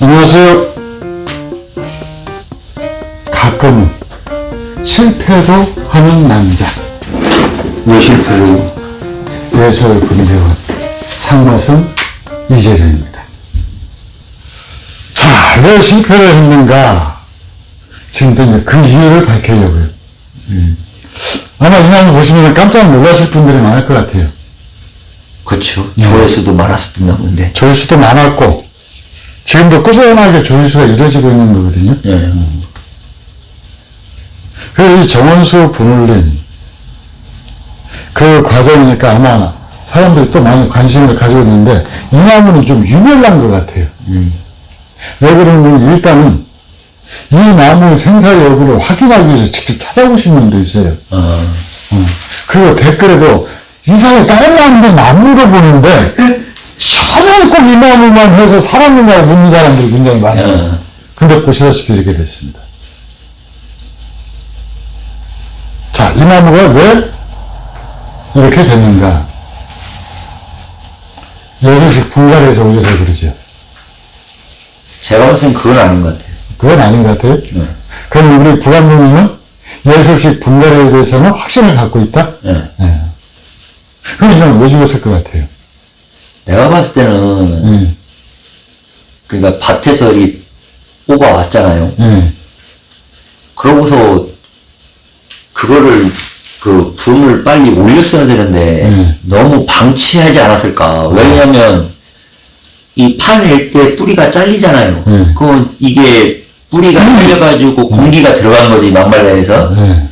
안녕하세요. 가끔 실패도 하는 남자. 왜 실패를? 예술 분재원 상맛은 이재룡입니다. 자, 왜 실패를 했는가? 지금부터 이제 그 이유를 밝히려고요. 음. 아마 이 나무 보시면 깜짝 놀라실 분들이 많을 것 같아요. 그렇죠. 조회수도 많았었던 나무인데. 조회수도 많았고, 지금도 꾸준하게 조회수가 이루어지고 있는 거거든요. 예. 그이 정원수 분울림 그 과정이니까 아마 사람들이 또 많이 관심을 가지고 있는데 이 나무는 좀 유별난 것 같아요. 왜 그러냐면 일단은 이 나무 생사 여부를 확인하기 위해서 직접 찾아보신 분도 있어요. 어, 어. 그리고 댓글에도 이상하게 다른 나무도 나무로 보는데 이 나무만 해서 살았느냐고 묻는 사람들이 굉장히 많아요. 어. 근데 보시다시피 이렇게 됐습니다. 자, 이 나무가 왜 이렇게 됐는가? 예술식 분갈이에서 올려서 그러죠. 제가 볼땐 그건 아닌 것 같아요. 그건 아닌 것 같아요. 그럼 우리 부감독님은 예술식 분갈이에 대해서는 확신을 갖고 있다? 예. 그럼 이건 왜 죽었을 것 같아요? 내가 봤을 때는, 예, 그러니까 밭에서 이 뽑아 왔잖아요. 예, 그러고서 그거를 그 붐을 빨리 올렸어야 되는데 음. 너무 방치하지 않았을까. 왜냐면 이 파낼 때 뿌리가 잘리잖아요. 음. 그건 이게 뿌리가 잘려가지고 공기가 들어간 거지 막말라해서 예.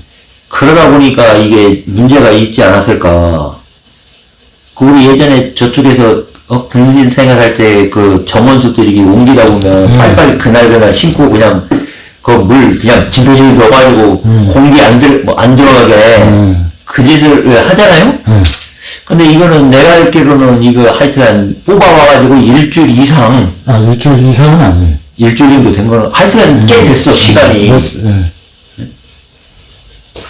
그러다 보니까 이게 문제가 있지 않았을까. 그 우리 예전에 저쪽에서 어, 등진 생활할 때 그 정원수들이 옮기다 보면 빨리빨리 그날 그날 심고 그냥 그 물 그냥 진도진이 넣어가지고 공기 안 들, 뭐 안 들어가게 음. 그 짓을 하잖아요? 예. 근데 이거는 내가 알기로는 이거 하여튼 뽑아와가지고 일주일 이상, 아, 일주일 이상은 아니에요. 일주일 정도 된 거는 하여튼 꽤 됐어, 시간이. 예.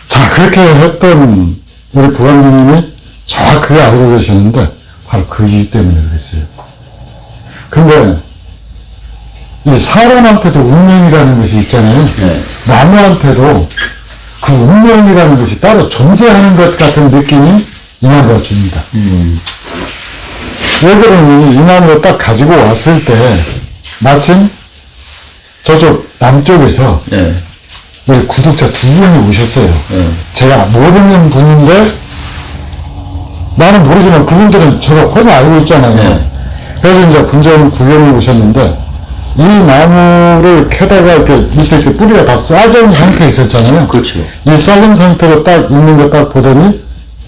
자, 그렇게 했던 우리 부관님이 정확하게 알고 계셨는데, 바로 그 이유 때문에 그랬어요. 근데, 이 사람한테도 운명이라는 것이 있잖아요. 네. 나무한테도 그 운명이라는 것이 따로 존재하는 것 같은 느낌이 이 나무가 줍니다. 음, 왜 그러니 이 나무를 딱 가지고 왔을 때, 마침 저쪽 남쪽에서 예, 우리 구독자 두 분이 오셨어요. 예. 제가 모르는 분인데 나는 모르지만 그분들은 저를 훤히 알고 있잖아요. 네. 그래서 이제 분전 구경을 오셨는데 이 나무를 캐다가 이렇게 밑에 이렇게 뿌리가 다 있는 상태에 있었잖아요. 그렇죠. 이 썩은 상태로 딱 있는 거 딱 보더니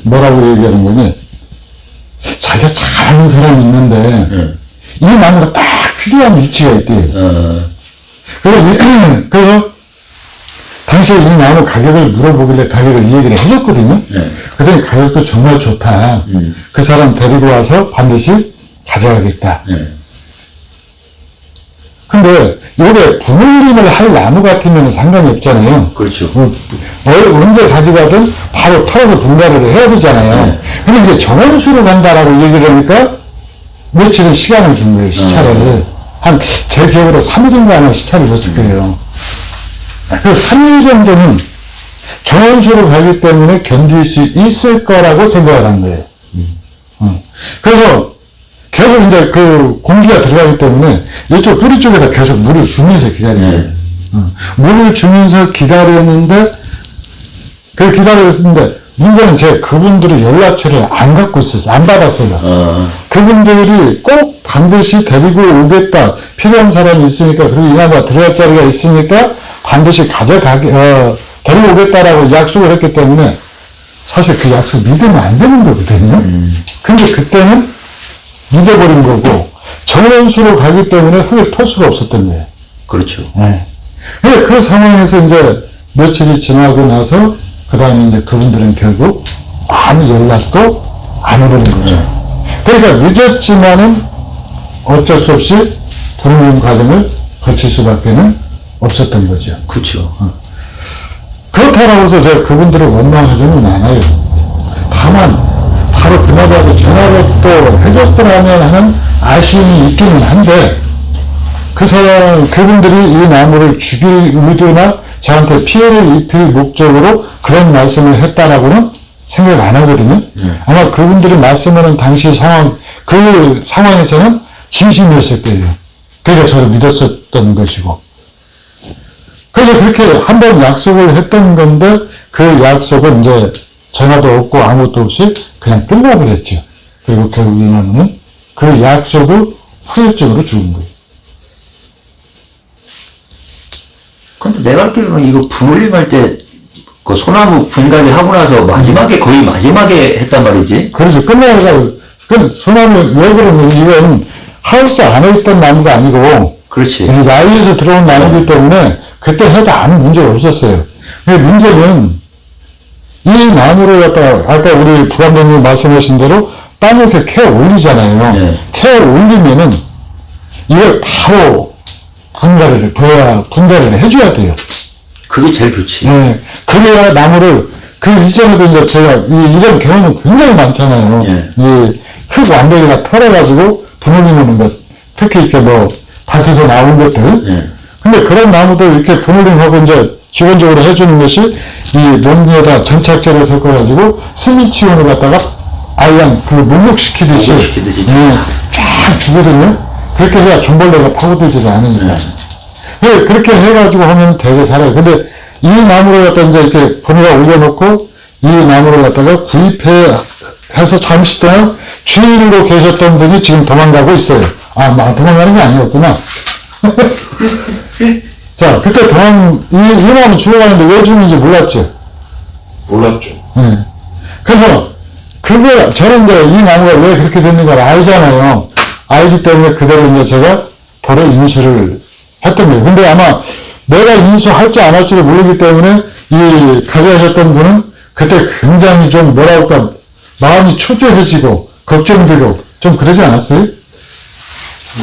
뭐라고 얘기하는 거니? 자기가 잘 아는 사람이 있는데 예, 이 나무가 딱 필요한 위치가 있대요. 어, 그래서, 이- 그래서 당시에 이 나무 가격을 물어보길래 가격을 이 얘기를 해줬거든요. 네. 그랬더니 가격도 정말 좋다. 음. 그 사람 데리고 와서 반드시 가져가겠다. 예, 근데 이게 분울림을 할 나무 같으면 상관이 없잖아요. 그렇죠. 어, 어, 언제 가져가든 바로 털어서 분갈이를 해야 되잖아요. 네. 근데 이제 정원수로 간다라고 얘기를 하니까 며칠은 시간을 준 거예요, 시차를. 한, 제 기억으로 3일 정도 아마 시차를 줬을 거예요. 그 3일 정도는 정원수로 가기 때문에 견딜 수 있을 거라고 생각을 한 거예요. 어. 그래서 계속 이제 그 공기가 들어가기 때문에 이쪽 뿌리 쪽에다 계속 물을 주면서 기다린 거예요. 네. 어. 물을 주면서 기다렸는데 그 기다렸는데 문제는 제 그분들의 연락처를 안 갖고 있었어요. 안 받았어요. 어, 그분들이 꼭 반드시 데리고 오겠다. 필요한 사람이 있으니까, 그리고 이 나무가 들어갈 자리가 있으니까 반드시 가져가게, 어, 데리고 오겠다라고 약속을 했기 때문에 사실 그 약속 믿으면 안 되는 거거든요. 근데 그때는 믿어버린 거고, 정원수로 가기 때문에 흙을 털 수가 없었던 거예요. 그렇죠. 네. 근데 그 상황에서 이제 며칠이 지나고 나서 그 다음에 이제 그분들은 결국 아무 연락도 안 해버린 거죠. 그러니까 늦었지만은 어쩔 수 없이 불륜 과정을 거칠 수밖에는 없었던 거죠. 그렇죠. 그렇다고 해서 제가 그분들을 원망하지는 않아요. 다만 바로 그날이라도 전화를 또 해줬더라면 하는 아쉬움이 있기는 한데 그 사람, 그분들이 이 나무를 죽일 의도나 저한테 피해를 입힐 목적으로 그런 말씀을 했다라고는 생각 안 하거든요. 아마 그분들이 말씀하는 당시 상황, 그 상황에서는 진심이었을 거예요. 그러니까 저를 믿었었던 것이고. 그래서 그렇게 한 번 약속을 했던 건데 그 약속은 이제 전화도 없고 아무것도 없이 그냥 끝나버렸죠. 그리고 결국 이 나무는 그 약속을 후유증으로 죽은 거예요. 근데 내가 알기로는 이거 분울림할 때, 그 소나무 분갈이 하고 나서 마지막에, 거의 마지막에 했단 말이지. 그래서 끝나고 그 소나무 왜 그러면 이건 하우스 안에 있던 나무가 아니고 그렇지. 야외에서 들어온 나무기 때문에 그때 해도 아무 문제가 없었어요. 근데 문제는 이 나무를 갖다가 아까 우리 부감독님 말씀하신 대로 땅에서 캐 올리잖아요. 네. 캐 올리면은 이걸 바로 분갈이를 분야 분갈이를 해줘야 돼요. 그게 제일 좋지. 예. 그래야 나무를, 그 이전에도 이제 제가, 이, 이런 경험은 굉장히 많잖아요. 예. 이, 흙 완벽이가 털어가지고 분울림 오는 것. 특히 이렇게 뭐, 밭에서 나온 것들. 예. 근데 그런 나무들 이렇게 분울림하고 이제 기본적으로 해주는 것이 이 먼지에다 전착제를 섞어가지고 스미치온을 갖다가 아양 그 목욕시키듯이. 목욕시키듯이 예, 쫙 주거든요. 그렇게 해야 존벌레가 파고들지를 않으니까. 예, 그렇게 해가지고 하면 되게 살아요. 근데 이 나무를 갖다 이제 이렇게 번호가 올려놓고 이 나무를 갖다가 구입해 해서 잠시 동안 주인으로 계셨던 분이 지금 도망가고 있어요. 아, 막 도망가는 게 아니었구나. 자, 그때 도망, 이, 이 나무 죽어가는데 왜 죽는지 몰랐죠. 몰랐죠. 예. 그래서, 그거, 저는 이제 이 나무가 왜 그렇게 됐는 걸 알잖아요. 알기 때문에 그대로 이제 제가 도로 인수를 했던 거예요. 근데 아마 내가 인수할지 안 할지를 모르기 때문에 이 가져가셨던 분은 그때 굉장히 좀 뭐라 할까, 마음이 초조해지고, 걱정되고, 좀 그러지 않았어요?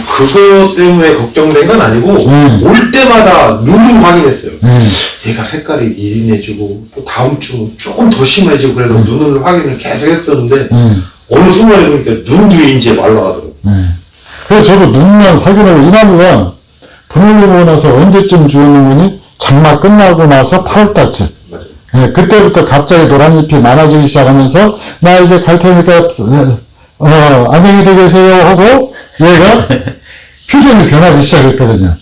그거 때문에 걱정된 건 아니고 음. 올 때마다 눈을 확인했어요. 음. 얘가 색깔이 이린해지고 또 다음 주 조금 더 심해지고 그래서 눈을 확인을 계속 했었는데 음. 어느 순간에 보니까 눈도 이제 말라가더라고. 그래서 저도 눈만 확인하고 이 나무가 분을리고 나서 언제쯤 주었는지 장마 끝나고 나서 8월달쯤. 맞아요. 예, 그때부터 갑자기 노란 잎이 많아지기 시작하면서 나 이제 갈 테니까 어, 안녕히 계세요 하고 얘가 표정이 변하기 시작했거든요.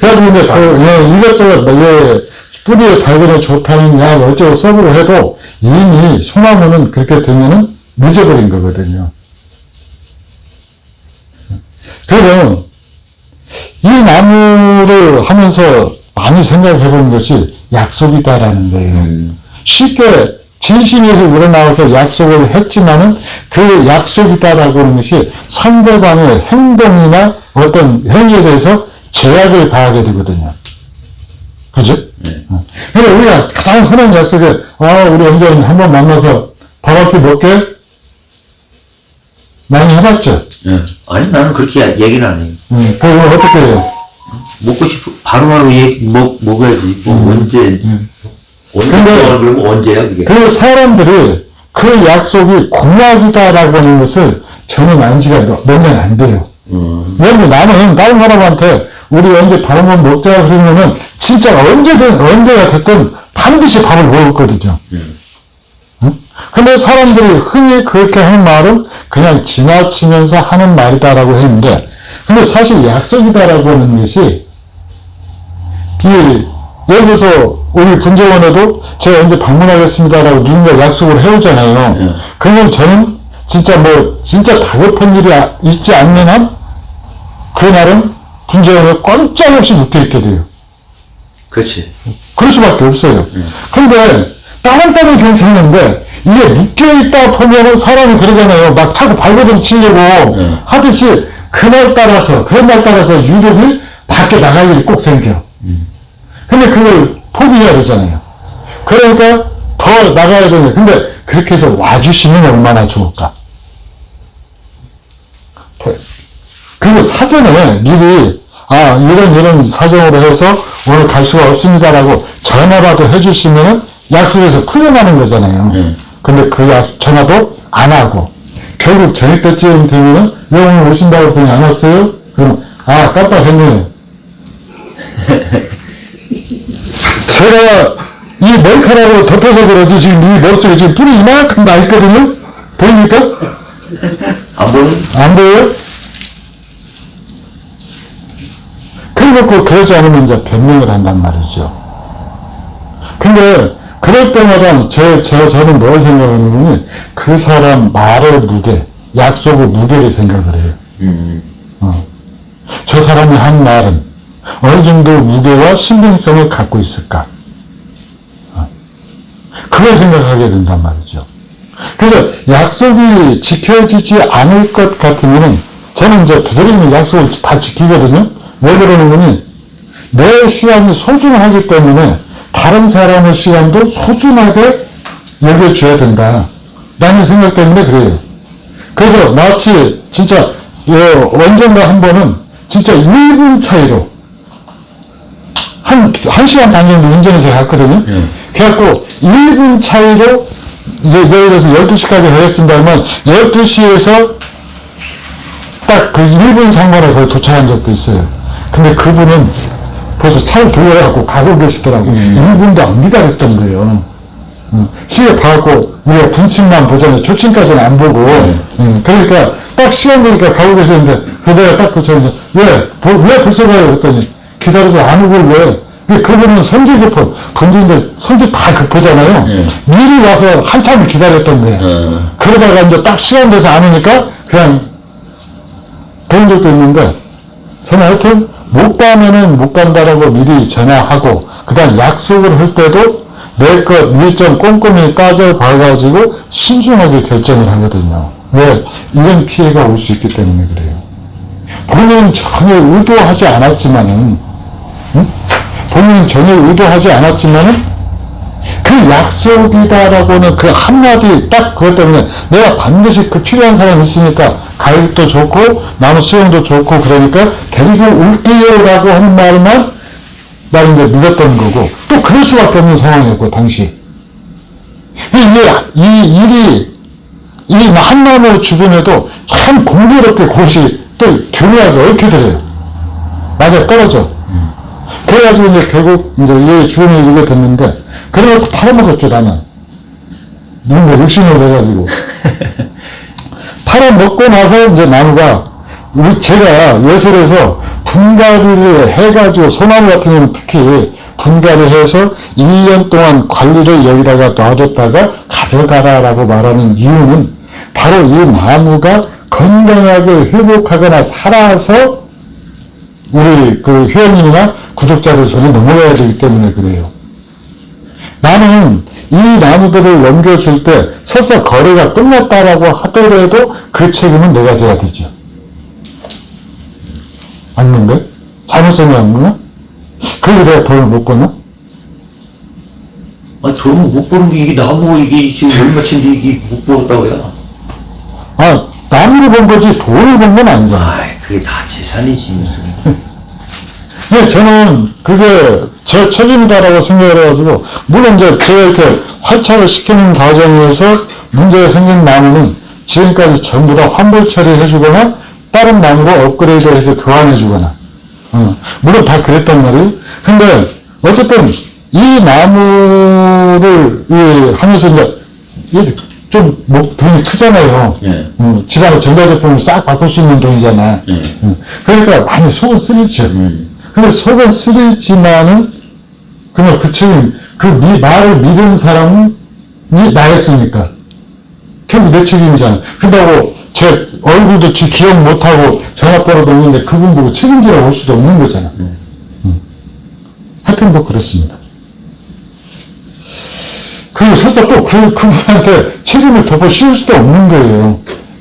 그래가지고 이제 그, 예, 이것저것 예, 뿌리에 발근에 좋다는 약 어쩌고 써보고 해도 이미 소나무는 그렇게 되면은 늦어버린 거거든요. 그래서 이 나무를 하면서 많이 생각해 보는 것이 약속이다라는 거예요. 쉽게 진심에서 우러나와서 약속을 했지만은 그 약속이다라고 하는 것이 상대방의 행동이나 어떤 행위에 대해서 제약을 가하게 되거든요. 그죠? 어. 그래, 우리가 가장 흔한 약속에, 아, 우리 언제 한번 만나서 밥한끼 먹게? 많이 해봤죠? 예. 아니, 나는 그렇게 얘기는 안 해요. 음, 그거 어떻게 해요? 먹고 싶어, 바로바로 얘, 먹, 먹어야지. 뭐, 언제, 언제? 그러면 언제야, 그게? 그리고 사람들이 그 약속이 공약이다라고 하는 것을 저는 안 지가 몇년 안 돼요. 왜냐면 나는 다른 사람한테 우리 언제 밥 한번 먹자 그러면은 진짜 언제든, 언제가 됐든 반드시 밥을 먹었거든요. 응? 근데 사람들이 흔히 그렇게 하는 말은 그냥 지나치면서 하는 말이다라고 했는데, 근데 사실 약속이다라고 하는 것이 이, 예를 들어서, 우리 군정원에도 제가 언제 방문하겠습니다라고 누군가 약속을 해오잖아요. 그러면 저는 진짜 뭐, 진짜 다급한 일이 아- 있지 않는 한, 그날은 군정원에 꼼짝없이 묶여있게 돼요. 그렇지. 그럴 수밖에 없어요. 근데, 다른 때는 괜찮은데, 이게 묶여있다 보면은 사람이 그러잖아요. 막 자꾸 발버둥 치려고 하듯이, 그날 따라서, 그런 날 따라서 유독이 밖에 나갈 일이 꼭 생겨. 근데 그걸 포기해야 되잖아요. 그러니까 더 나가야 되는. 근데 그렇게 해서 와주시면 얼마나 좋을까. 그리고 사전에 미리 아 이런 이런 사정으로 해서 오늘 갈 수가 없습니다라고 전화라도 해주시면은 약속에서 풀려나는 거잖아요. 근데 그 약, 전화도 안 하고 결국 저녁 때쯤 되면은 왜 오늘 오신다고 했더니 안 왔어요? 그럼 아 깜빡했네. 제가 이 머리카락으로 덮여서 그러지 지금 이 머릿속에 지금 뿔이 이만큼 나 있거든요? 보입니까? 안 보는? 안 보여요? 그래놓고 그러지 않으면 이제 변명을 한단 말이죠. 근데 그럴 때마다 제, 제, 저는 뭘 생각하는 거니 그 사람 말의 무게, 약속의 무게를 생각을 해요. 음. 어. 저 사람이 한 말은 어느 정도 무게와 신빙성을 갖고 있을까? 어. 그걸 생각하게 된단 말이죠. 그래서 약속이 지켜지지 않을 것 같으면은 저는 이제 부모님의 약속을 다 지키거든요. 왜 그러는 거니? 내 시간이 소중하기 때문에 다른 사람의 시간도 소중하게 여겨줘야 된다. 라는 생각 때문에 그래요. 그래서 마치 진짜 어, 언젠가 한 번은 진짜 1분 차이로 한, 한 시간 반 정도 운전해서 갔거든요. 그래갖고 1분 차이로 이제 예를 들어서 12시까지 가겠습니다만 12시에서 딱 그 1분 상관에 거의 도착한 적도 있어요. 근데 그분은 벌써 차를 돌려갖고 가고 계시더라고. 1분도 안 기다렸던 거예요. 음, 시계 봐갖고 우리가 분침만 보잖아요. 조침까지는 안 보고. 음, 그러니까 딱 시간 되니까 가고 계셨는데 그 내가 딱 도착해서 왜? 보- 왜 벌써 가요? 그랬더니 기다려도 안 오고 왜? 근데 그분은 성질 급한 건드는데 성질 다 급하잖아요. 미리 와서 한참을 기다렸던 거예요. 어. 그러다가 이제 딱 시간 돼서 안 오니까 그냥 그런 적도 있는데 저는 하여튼 못 가면은 못 간다라고 미리 전화하고 그 다음 약속을 할 때도 내 것 일정 꼼꼼히 따져봐가지고 신중하게 결정을 하거든요. 왜? 이런 피해가 올 수 있기 때문에 그래요. 본인은 전혀 의도하지 않았지만은 응? 본인은 전혀 의도하지 않았지만은 그 약속이다라고는 그 한마디 딱 그것 때문에 내가 반드시 그 필요한 사람이 있으니까 가격도 좋고 나무 수영도 좋고 그러니까 데리고 올게요라고 하는 말만 나 이제 믿었던 거고 또 그럴 수밖에 없는 상황이었고 당시. 이게 이 일이 이 한나무 주변에도 참 공교롭게 곳이 또 교류하기 얽혀들어요. 맞아 떨어져 그래가지고 이제 결국 이제 얘 주변에 이게 됐는데 그래갖고 팔아먹었죠 나는 뭔가 욕심을 내가지고. 팔아먹고 나서 이제 나무가 우리 제가 예술에서 분갈이를 해가지고 소나무 같은 경우는 특히 분갈이 해서 1년 동안 관리를 여기다가 놔뒀다가 가져가라라고 말하는 이유는 바로 이 나무가 건강하게 회복하거나 살아서 우리 그 회원님이나 구독자들 손에 넘어가야 되기 때문에 그래요. 나는 이 나무들을 넘겨줄 때 설사 거래가 끝났다라고 하더라도 그 책임은 내가 져야 되죠. 맞는데? 잘못성이 안 거나? 그게 내가 돈을 못 걷나? 아, 돈을 못 버는 게 이게 나무 이게 지금 얼마치인데 이게 못 벌었다고요? 아, 나무를 번 거지 돈을 번 건 아니잖아. 그게 다 재산이지, 무슨. 네, 저는 그게 제 책임이다라고 생각을 해가지고, 물론 이제 제가 이렇게 활착을 시키는 과정에서 문제가 생긴 나무는 지금까지 전부 다 환불 처리해주거나, 다른 나무로 업그레이드해서 교환해주거나, 어, 물론 다 그랬단 말이에요. 근데, 어쨌든, 이 나무를, 이, 하면서 이제, 이 좀, 뭐, 돈이 크잖아요. 예. 음, 집안의 전자제품을 싹 바꿀 수 있는 돈이잖아. 예. 음, 그러니까 많이 속은 쓰리죠. 근데 속은 쓰리지만은, 그냥 그 책임, 그 미, 말을 믿은 사람이 나였으니까. 결국 내 책임이잖아. 근다고 제 얼굴도 지 기억 못하고 전화번호도 없는데 그분 보고 책임지라고 할 수도 없는 거잖아. 음. 하여튼 뭐 그렇습니다. 그리고 설사 또 그, 그분한테 책임을 덮어 씌울 수도 없는 거예요.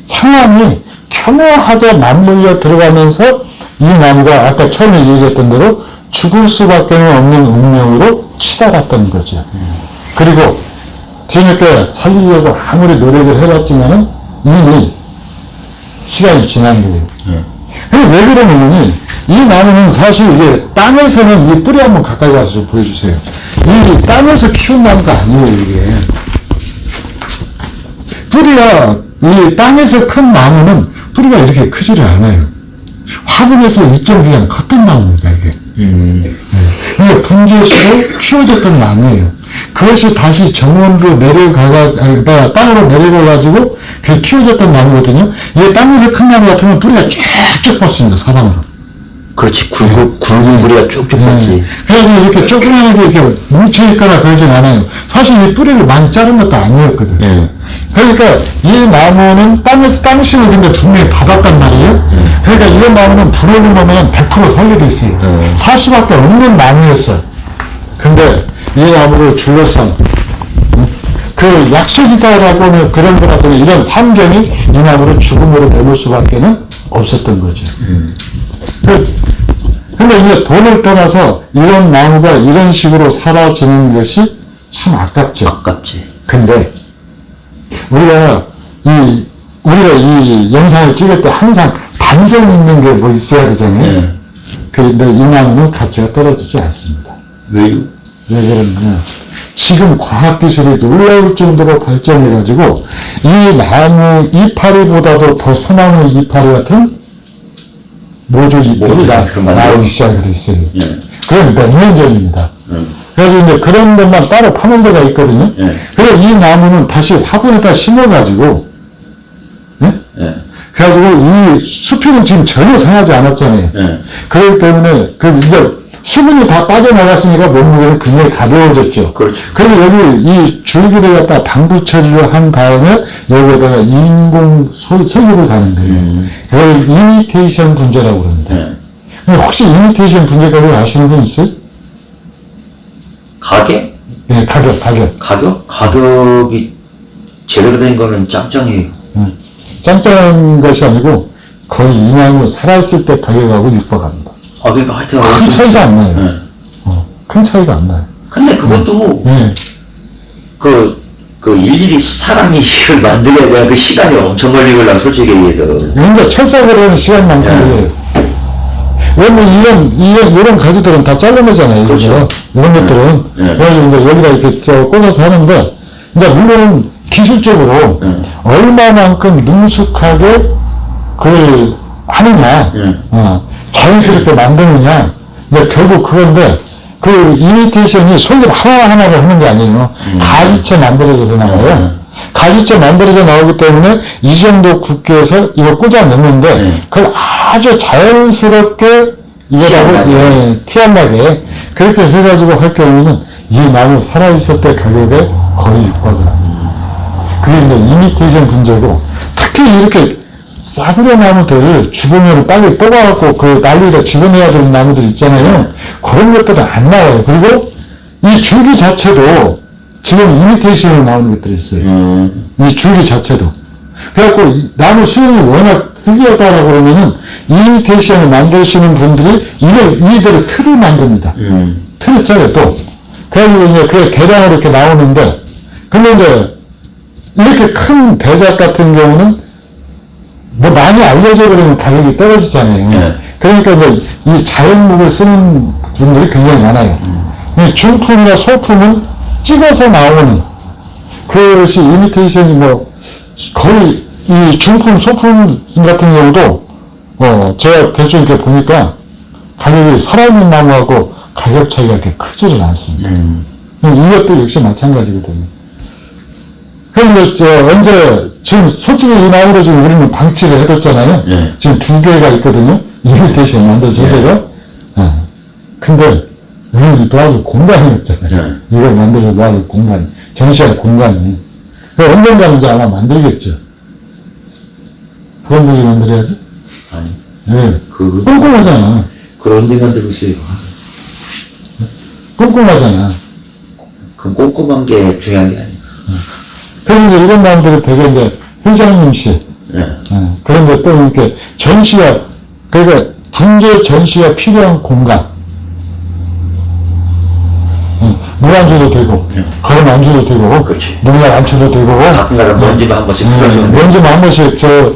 상황이 켜묘하게 맞물려 들어가면서 이 나무가 아까 처음에 얘기했던 대로 죽을 수밖에 없는 운명으로 치달았던 거죠. 그리고 뒤늦게 살리려고 아무리 노력을 해봤지만은 이미 시간이 지난 거예요. 근데 왜 그러냐면이 이 나무는 사실 이게 땅에서는 이 뿌리 한번 가까이 가서 좀 보여주세요. 이 땅에서 키운 나무가 아니에요, 이게. 뿌리가, 이 땅에서 큰 나무는 뿌리가 이렇게 크지를 않아요. 화분에서 일정 기간 컸던 나무입니다, 이게. 음. 이게 분 문제수로 키워졌던 나무예요. 그것이 다시 정원으로 내려가가, 아니, 그러니까 땅으로 내려가가지고 그 키워졌던 나무거든요. 이게 땅에서 큰 나무 같으면 뿌리가 쭉쭉 뻗습니다, 사방으로. 그렇지 굵은 굵은 뿌리가 쭉쭉 뻗지. 그래서 이렇게 조그만하게 이렇게 뭉쳐있거나 그러진 않아요. 사실 이 뿌리를 많이 자른 것도 아니었거든. 예. 그러니까 이 나무는 땅에서 땅심을 근데 분명히 받았단 말이에요. 그러니까 이 나무는 불을 보면 100% 살게 있어요. 살 수밖에 없는 나무였어요. 근데 이 나무를 둘러싼 그 약속이다라고는 그런 거라고는 이런 환경이 이 나무를 죽음으로 내몰 수밖에는 없었던 거죠. 그- 근데 이제 돈을 떠나서 이런 나무가 이런 식으로 사라지는 것이 참 아깝죠. 아깝지. 근데 우리가 이 우리가 이 영상을 찍을 때 항상 반전 있는 게 뭐 있어야 되잖아요. 예. 근데 이 나무는 가치가 떨어지지 않습니다. 왜요? 왜 그러냐면 지금 과학기술이 놀라울 정도로 발전해가지고 이 나무 이파리보다도 더 소나무 이파리 같은 모조 이파리 모조 나, 그 말이요? 나오기 시작을 했어요. 예. 그건 몇년 전입니다. 음. 그래서 이제 그런 것만 따로 파는 데가 있거든요. 예. 그래서 이 나무는 다시 화분에다 심어가지고, 예? 예. 그래가지고 이 수피는 지금 전혀 상하지 않았잖아요. 예. 그렇기 때문에 그 이제 수분이 다 빠져나갔으니까 몸무게는 굉장히 가벼워졌죠. 그렇죠. 그리고 여기 이 줄기를 갖다 방부 처리를 한 다음에 여기에다가 인공 소, 석유를 가는 거예요. 그걸 이미테이션 분재라고. 예. 근데 혹시 이미테이션 분재가를 아시는 분 있어요? 가격? 예, 가격, 가격. 가격? 가격이 제대로 된 거는 짱짱해요. 짠짠한 것이 아니고 거의 이 나무 살아있을 때 가격하고 육박합니다. 아 그러니까 하여튼 큰 차이가 안 나요. 예. 어, 큰 차이가 안 나요. 근데 그것도 예. 그, 그 일일이 사람이 이걸 만들어야 되는 그 시간이 엄청 걸리걸라 솔직히 얘기해서 그러니까 철사를 하는 시간만큼 예. 걸려요. 왜냐면 이런, 이런, 이런 가지들은 다 잘라내잖아요. 그렇죠. 이런 것들은. 예. 그래서 이제 여기다 이렇게 저 꽂아서 하는데, 이제 물론 기술적으로 예. 얼마만큼 능숙하게 그걸 하느냐, 예. 어, 자연스럽게 만드느냐, 이제 결국 그건데, 그 이미테이션이 손질 하나하나를 하는 게 아니에요. 가지채 만들어져서 나와요. 음. 가지채 만들어져 나오기 때문에 이 정도 굵게해서 이걸 꽂아 넣는데, 네. 그걸 아주 자연스럽게 이거하고, 나게. 예, 티 안 나게, 그렇게 해가지고 할 경우는 이 나무 살아있을 때 가격에 거의 육박을 합니다. 그게 이제 이미테이션 분재고, 특히 이렇게 싸구려 나무들 죽으면 빨리 뽑아갖고 그 난리를 집어내야 되는 나무들 있잖아요. 그런 것들은 안 나와요. 그리고 이 줄기 자체도 지금 이미테이션으로 나오는 것들이 있어요. 음, 이 줄기 자체도. 그래갖고 이 나무 수영이 워낙 특이하다라고 그러면은 이미테이션을 만드시는 분들이 이걸, 이대로 틀을 만듭니다. 음, 틀을 짜요, 또. 그래가지고 이제 그게 대량으로 이렇게 나오는데, 근데 이제 이렇게 큰 대작 같은 경우는 뭐 많이 알려져 버리면 가격이 떨어지잖아요. 네. 그러니까 이제 이 자연목을 쓰는 분들이 굉장히 많아요. 이 중품이나 소품은 찍어서 나오는 그것이 이미테이션이 뭐 거의 이 중품 소품 같은 경우도 어 제가 대충 이렇게 보니까 가격이 살아있는 나무하고 가격 차이가 그렇게 크지는 않습니다. 음. 이것도 역시 마찬가지거든요. 그런데 저 언제 지금 솔직히 이 나무로 지금 우리는 방치를 해뒀잖아요. 네. 지금 두 개가 있거든요. 이미테이션 만든 소재가. 어. 근데 우리는 놔둘 공간이 없잖아요. 네. 이걸 만들어 놔둘 공간, 전시할 공간이. 그 언젠가는 이제 아마 만들겠죠. 부엉이 만들어야지. 아니 예. 그 꼼꼼하잖아. 그런 데 만들고 있어요. 꼼꼼하잖아. 그 꼼꼼한 게 중요한 게 아니야. 그런데 이제 이런 마음들이 되게 이제 회장님실, 예. 예, 그런 데 또 이렇게 전시가, 그러니까 분재 전시가 필요한 공간. 예, 물 안줘도 되고, 걸음 안줘도 되고, 그렇지. 농약 안 쳐도 되고, 가끔가다 먼지만 한 번씩 풀어주면 돼. 먼지만 한 번씩 저,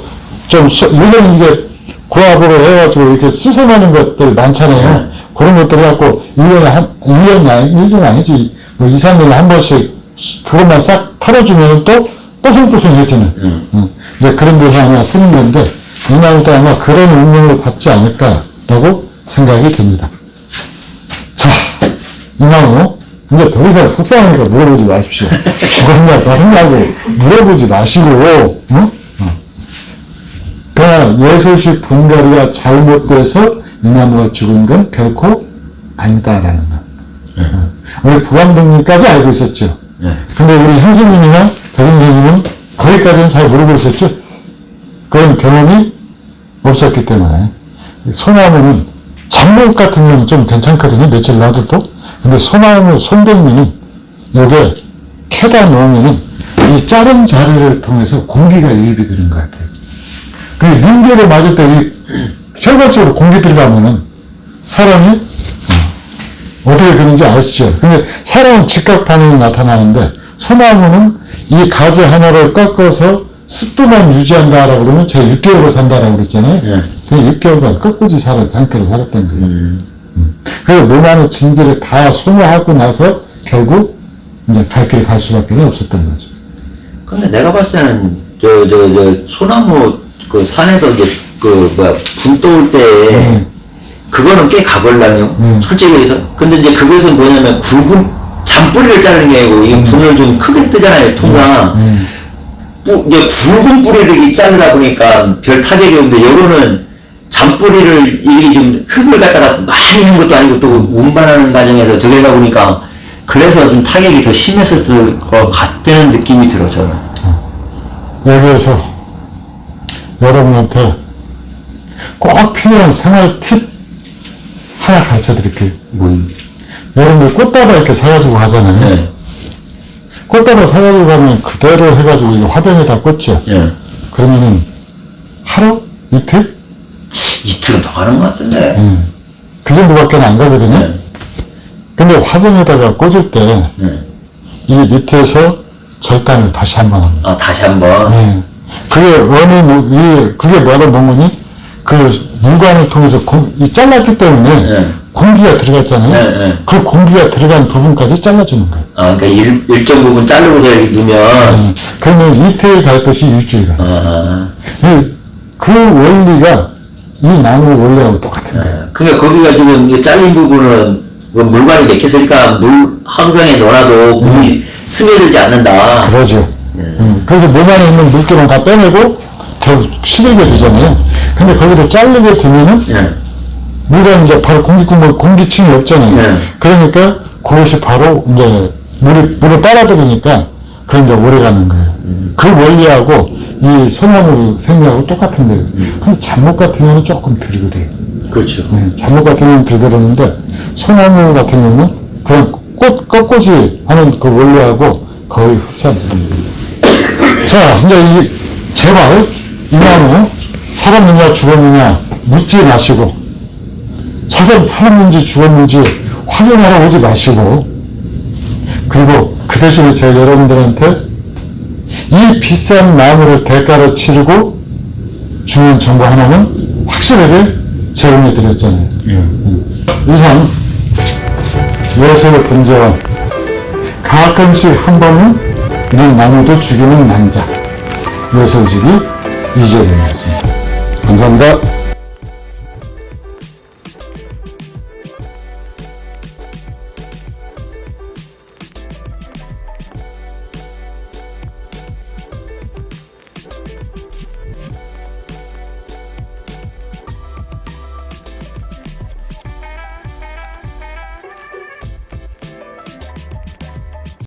좀, 써- 물론 이게 고압으로 해가지고 이렇게 씻어내는 것들 많잖아요. 그런 것들 해갖고 1년에 한, 1년이 아니, 1년 아니지. 뭐 2, 3년에 한 번씩 그것만 싹 털어주면 또 뽀송뽀송해지는. 응. 이제 그런 데서 아마 쓰는 건데, 이 나무도 아마 그런 운명을 받지 않을까라고 생각이 듭니다. 자, 이나무 이제 더 이상 속상하니까 물어보지 마십시오. 죽었냐 살았냐고 물어보지 마시고 어? 어? 그러나 예소식 분갈이가 잘못돼서 이나무가 죽은 건 결코 아니다라는 거. 어. 우리 부감독님까지 알고 있었죠. 네. 근데 우리 형수님이나 배동생님은 거기까지는 잘 모르고 있었죠. 그런 경험이 없었기 때문에 소나무는 잡목 같은 경우는 좀 괜찮거든요. 며칠 놔둬도. 근데 소나무 손동리는 요게 캐다 놓으면은 이 자른 자리를 통해서 공기가 유입이 되는 것 같아요. 그 민계를 맞을 때 이 혈관 속으로 공기 들어가면은 사람이 어, 어떻게 되는지 아시죠? 근데 사람은 즉각 반응이 나타나는데 소나무는 이 가지 하나를 꺾어서 습도만 유지한다라고 그러면 제가 6개월을 산다라고 그랬잖아요. 네. 그 6개월간 끝까지 살 상태로 살았던 거예요. 음. 그래서 너만의 진지를 다 소모하고 나서 결국 이제 갈 길 갈 수밖에 없었던 거죠. 근데 내가 봤을 때는 저 저 저 소나무 그 산에서 이제 그 뭐야 분 떠올 때 음. 그거는 꽤 가벌라요. 음. 솔직히 얘기해서. 근데 이제 그것은 뭐냐면 굵은 잔뿌리를 자르는 게 아니고 이게 분을 좀 크게 뜨잖아요. 통상. 음. 뿌, 이제 굵은 뿌리를 이렇게 자르다 보니까 별 타격이 없는데 요거는 잔뿌리를 이게 좀 흙을 갖다가 많이 한 것도 아니고 또 운반하는 과정에서 저기다 보니까 그래서 좀 타격이 더 심했었을 것 같다는 느낌이 들어 저는. 여기에서 여러분한테 꼭 필요한 생활 팁 하나 가르쳐 드릴게요. 뭐, 여러분들 꽃다발 이렇게 사가지고 가잖아요. 예, 꽃다발 사가지고 가면 그대로 해가지고 이거 화병에다 꽂죠. 예. 그러면은 하루? 이틀? 이틀은 더 가는 것 같은데. 음. 그 정도밖에 안 가거든요. 예, 근데 화병에다가 꽂을 때이 예. 밑에서 절단을 다시 한 번 합니다. 아, 다시 한 번. 네. 그게 이 그게 뭐라 보면이 그 물관을 통해서 공, 이 잘랐기 때문에 네. 공기가 들어갔잖아요. 네, 네. 그 공기가 들어간 부분까지 잘라주는 거예요. 아, 그러니까 일, 일정 부분 자르고서 이렇게 넣으면, 음. 그러면 이틀 갈 것이 일주일 가. 아, 그, 그 원리가 이 나무 원리하고 똑같은 거예요. 그러니까 거기가 지금 이 잘린 부분은 그 물관이 맥혔으니까 물 하루병에 넣어놔도 물이 스며들지 않는다. 그러죠. 음. 그래서 몸 안에 있는 물기는 다 빼내고 결국 시들게 되잖아요. 근데 거기를 자르게 되면은 예, 물건 이제 바로 공기 구멍 공기층이 없잖아요. 네. 그러니까 그것이 바로 이제 물이 물을 빨아들이니까 그 이제 오래 가는 거예요. 그 원리하고 이 소나무 생리하고 똑같은 거예요. 근데 잡목 같은 경우는 조금 들거든요. 그렇죠. 네, 잡목 같은 경우는 들거든데 소나무 같은 경우는 그냥 꽃 꺾고지 하는 그 원리하고 거의 흡사합니다. 자, 이제 이 제발 이 나무 살았느냐 죽었느냐 묻지 마시고 사람 살았는지 죽었는지 확인하러 오지 마시고 그리고 그 대신에 제가 여러분들한테 이 비싼 나무를 대가로 치르고 주는 정보 하나는 확실하게 제공해 드렸잖아요. 음. 이상 예술 분재와 가끔씩 한 번은 네 나무도 죽이는 남자 예술직이 이재림이었습니다. 감사합니다.